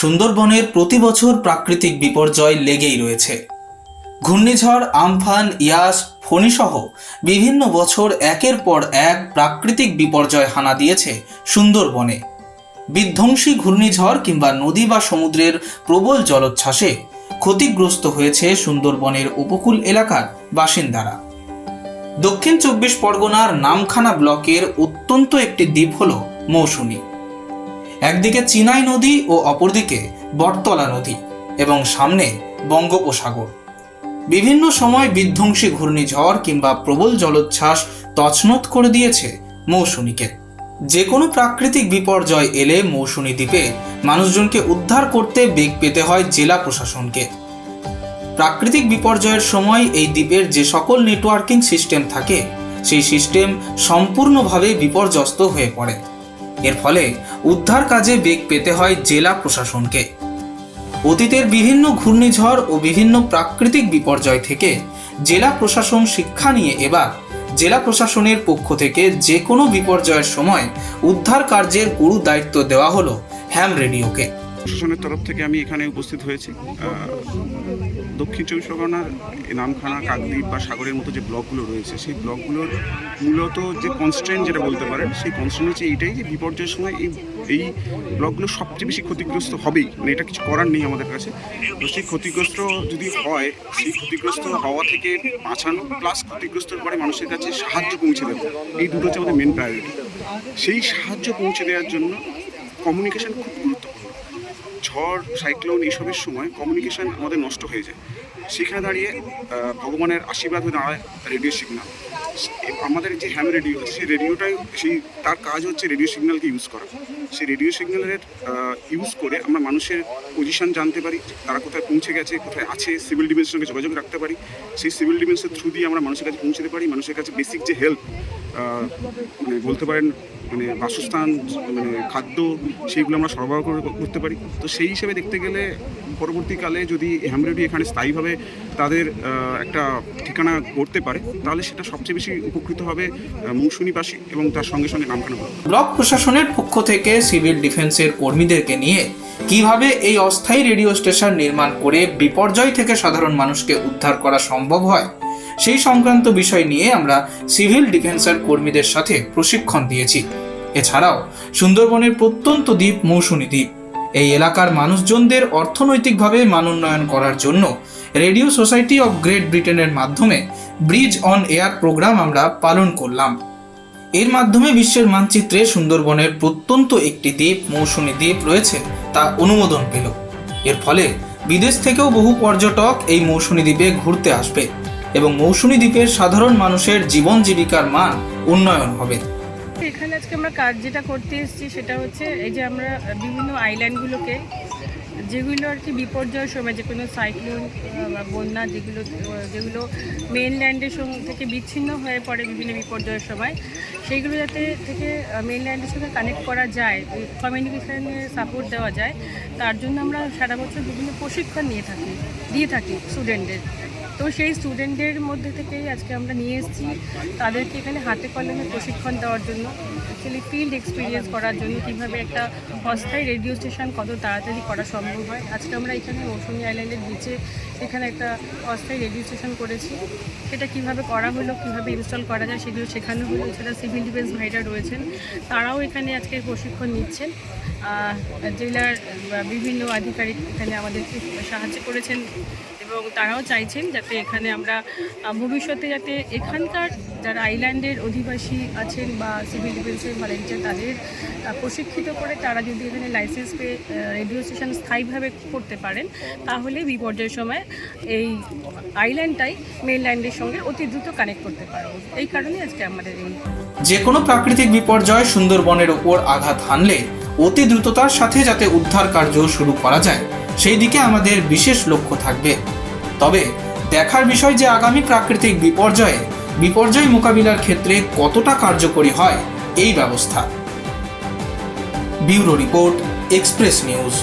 সুন্দরবনের প্রতি বছর প্রাকৃতিক বিপর্যয় লেগেই রয়েছে। ঘূর্ণিঝড়, আমফান, ইয়াস, ফণিসহ বিভিন্ন বছর একের পর এক প্রাকৃতিক বিপর্যয় হানা দিয়েছে সুন্দরবনে। বিধ্বংসী ঘূর্ণিঝড় কিংবা নদী বা সমুদ্রের প্রবল জলোচ্ছ্বাসে ক্ষতিগ্রস্ত হয়েছে সুন্দরবনের উপকূল এলাকার বাসিন্দারা। দক্ষিণ চব্বিশ পরগনার নামখানা ব্লকের অত্যন্ত একটি দ্বীপ হল মৌসুমী। একদিকে চিনাই নদী ও অপরদিকে বটতলা নদী এবং সামনে বঙ্গোপসাগর। বিভিন্ন সময় বিধ্বংসী ঘূর্ণিঝড় কিংবা প্রবল জলোচ্ছ্বাস তছনত করে দিয়েছে মৌসুমীকে। যে কোনো প্রাকৃতিক বিপর্যয় এলে মৌসুমী দ্বীপে মানুষজনকে উদ্ধার করতে বেগ পেতে হয় জেলা প্রশাসনকে। প্রাকৃতিক বিপর্যয়ের সময় এই দ্বীপের যে সকল নেটওয়ার্কিং সিস্টেম থাকে, সেই সিস্টেম সম্পূর্ণভাবে বিপর্যস্ত হয়ে পড়ে। এর ফলে উদ্ধার কাজে বেগ পেতে হয় জেলা প্রশাসনকে। অতীতের বিভিন্ন ঘূর্ণিঝড় ও বিভিন্ন প্রাকৃতিক বিপর্যয় থেকে জেলা প্রশাসন শিক্ষা নিয়ে এবার জেলা প্রশাসনের পক্ষ থেকে যে কোনো বিপর্যয়ের সময় উদ্ধার কার্যের গুরু দায়িত্ব দেওয়া হলো হ্যাম রেডিওকে। প্রশাসনের তরফ থেকে আমি এখানে উপস্থিত হয়েছি। দক্ষিণ চব্বিশ পরগনার নামখানা, কাকদ্বীপ বা সাগরের মতো যে ব্লকগুলো রয়েছে, সেই ব্লকগুলোর মূলত যে কনস্ট্রেন্ট যেটা বলতে পারেন, সেই কনস্ট্রেন্ট হচ্ছে এইটাই যে বিপর্যয়ের সময় এই এই ব্লকগুলো সবচেয়ে বেশি ক্ষতিগ্রস্ত হবেই। মানে এটা কিছু করার নেই আমাদের কাছে। তো সেই ক্ষতিগ্রস্ত যদি হয়, সেই ক্ষতিগ্রস্ত হওয়া থেকে বাঁচানো প্লাস ক্ষতিগ্রস্তর পরে মানুষের কাছে সাহায্য পৌঁছে দেওয়া, এই দুটো হচ্ছে আমাদের মেন প্রায়োরিটি সেই সাহায্য পৌঁছে দেওয়ার জন্য কমিউনিকেশন খুব ঝড়, সাইক্লোন এইসবের সময় কমিউনিকেশন আমাদের নষ্ট হয়ে যায়। সেখানে দাঁড়িয়ে ভগবানের আশীর্বাদ হয়ে দাঁড়ায় রেডিও সিগনাল আমাদের যে হ্যাম রেডিও সেই রেডিওটাই সেই, তার কাজ হচ্ছে রেডিও সিগন্যালকে ইউজ করা। সেই রেডিও সিগন্যালের ইউজ করে আমরা মানুষের পজিশন জানতে পারি তারা কোথায় পৌঁছে গেছে, কোথায় আছে সিভিল ডিফেন্সের সঙ্গে যোগাযোগ রাখতে পারি। সেই সিভিল ডিফেন্সের থ্রু দিয়ে আমরা মানুষের কাছে পৌঁছতে পারি, মানুষের কাছে বেসিক যে হেল্প মানে বলতে পারেন মানে বাসস্থান মানে খাদ্য, সেইগুলো আমরা সরবরাহ করে করতে পারি। তো সেই হিসেবে দেখতে গেলে পরবর্তীকালে যদি হ্যামরেডি এখানে স্থায়ীভাবে তাদের একটা ঠিকানা করতে পারে, তাহলে সেটা সবচেয়ে বেশি উপকৃত হবে মৌসুমীবাসী এবং তার সঙ্গে সঙ্গে নামখানা ব্লক প্রশাসনের পক্ষ থেকে সিভিল ডিফেন্সের কর্মীদেরকে নিয়ে কীভাবে এই অস্থায়ী রেডিও স্টেশন নির্মাণ করে বিপর্যয় থেকে সাধারণ মানুষকে উদ্ধার করা সম্ভব হয়? সেই সংক্রান্ত বিষয় নিয়ে আমরা সিভিল ডিফেন্সের কর্মীদের সাথে প্রশিক্ষণ দিয়েছি। এছাড়াও সুন্দরবনের প্রত্যন্ত দ্বীপ মৌসুমী দ্বীপ। এই এলাকার মানুষজনদের অর্থনৈতিকভাবে মানোন্নয়ন করার জন্য রেডিও সোসাইটি অফ গ্রেট ব্রিটেনের মাধ্যমে ব্রিজ অন এয়ার প্রোগ্রাম আমরা পালন করলাম। এর মাধ্যমে বিশ্বের মানচিত্রে সুন্দরবনের প্রত্যন্ত একটি দ্বীপ, মৌসুমী দ্বীপ রয়েছে তা অনুমোদন পেল। এর ফলে বিদেশ থেকেও বহু পর্যটক এই মৌসুমী দ্বীপে ঘুরতে আসবে। এবং মৌসুমী দ্বীপের সাধারণ মানুষের জীবন জীবিকার মান উন্নয়ন হবে। এখানে আজকে আমরা কাজ যেটা করতে এসেছি সেটা হচ্ছে এই যে আমরা বিভিন্ন আইল্যান্ডগুলোকে যেগুলো আর কি বিপর্যয়ের সময়, যে কোনো সাইক্লোন বা বন্যা যেগুলো যেগুলো মেনল্যান্ডের সঙ্গে থেকে বিচ্ছিন্ন হয়ে পড়ে বিভিন্ন বিপর্যয়ের সময়, সেইগুলো যাতে থেকে মেনল্যান্ডের সঙ্গে কানেক্ট করা যায় কমিউনিকেশানে সাপোর্ট দেওয়া যায়, তার জন্য আমরা সারা বছর বিভিন্ন প্রশিক্ষণ নিয়ে থাকি, দিয়ে থাকি স্টুডেন্টদের তো সেই স্টুডেন্টদের মধ্যে থেকেই আজকে আমরা নিয়ে এসেছি। তাদেরকে এখানে হাতে কলমে প্রশিক্ষণ দেওয়ার জন্য অ্যাকচুয়ালি ফিল্ড এক্সপিরিয়েন্স করার জন্য কীভাবে একটা অস্থায়ী রেডিও স্টেশন কত তাড়াতাড়ি করা সম্ভব হয়। আজকে আমরা এখানে মৌসুমী আইল্যান্ডের বিচে এখানে একটা অস্থায়ী রেডিও স্টেশন করেছি। সেটা কীভাবে করা হলো, কীভাবে ইনস্টল করা যায় সেগুলো শেখানো হলো। এছাড়া সিভিল ডিফেন্স ভাইরা রয়েছেন, তারাও এখানে আজকে প্রশিক্ষণ নিচ্ছেন। জেলার বিভিন্ন আধিকারিক এখানে আমাদেরকে সাহায্য করেছেন। এবং তারাও চাইছেন যাতে এখানে আমরা ভবিষ্যতে যাতে এখানকার যারা আইল্যান্ডের অধিবাসী আছেন বা সিভিল ডিফেন্সের ভলেন্টিয়ার তাদের প্রশিক্ষিত করে তারা যদি এখানে লাইসেন্স পেয়ে রেডিও স্টেশন স্থায়ীভাবে করতে পারেন, তাহলে বিপর্যয়ের সময় এই আইল্যান্ডটাই মেনল্যান্ডের সঙ্গে অতি দ্রুত কানেক্ট করতে পারব এই কারণে আজকে আমাদের এই যে কোনো প্রাকৃতিক বিপর্যয় সুন্দরবনের ওপর আঘাত হানলে অতি দ্রুততার সাথে যাতে উদ্ধার কার্য শুরু করা যায়, সেই দিকে আমাদের বিশেষ লক্ষ্য থাকবে। তবে দেখার বিষয় যে আগামী প্রাকৃতিক বিপর্যয়ে, বিপর্যয় মোকাবিলার ক্ষেত্রে কতটা কার্যকরী হয় এই ব্যবস্থা। Bureau report, express news.